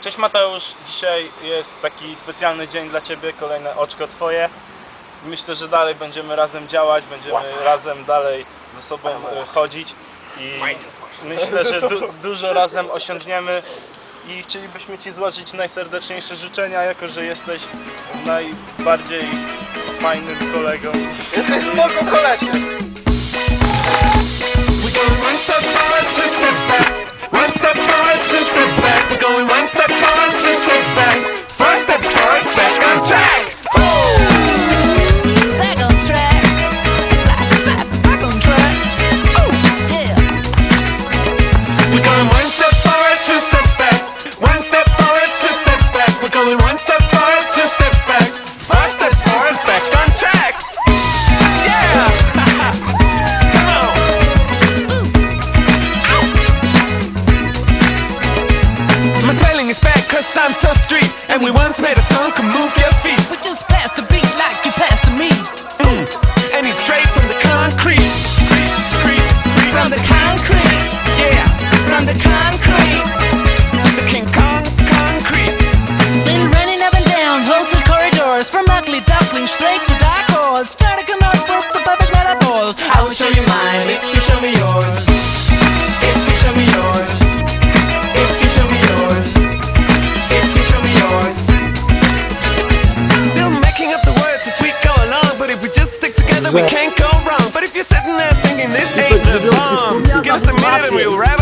Cześć Mateusz, dzisiaj jest taki specjalny dzień dla Ciebie, kolejne oczko Twoje. Myślę, że dalej będziemy razem działać, będziemy razem dalej ze sobą e, chodzić i myślę, że du dużo razem osiągniemy i chcielibyśmy Ci złożyć najserdeczniejsze życzenia, jako że jesteś najbardziej fajnym kolegą. Jesteś spoko kolesiem! so street, and we once made a song called Move Your Feet. We just passed the beat like you passed to me. Mm. that we can't go wrong. But if you're sitting there thinking this ain't the bomb, give us a minute and we'll wrap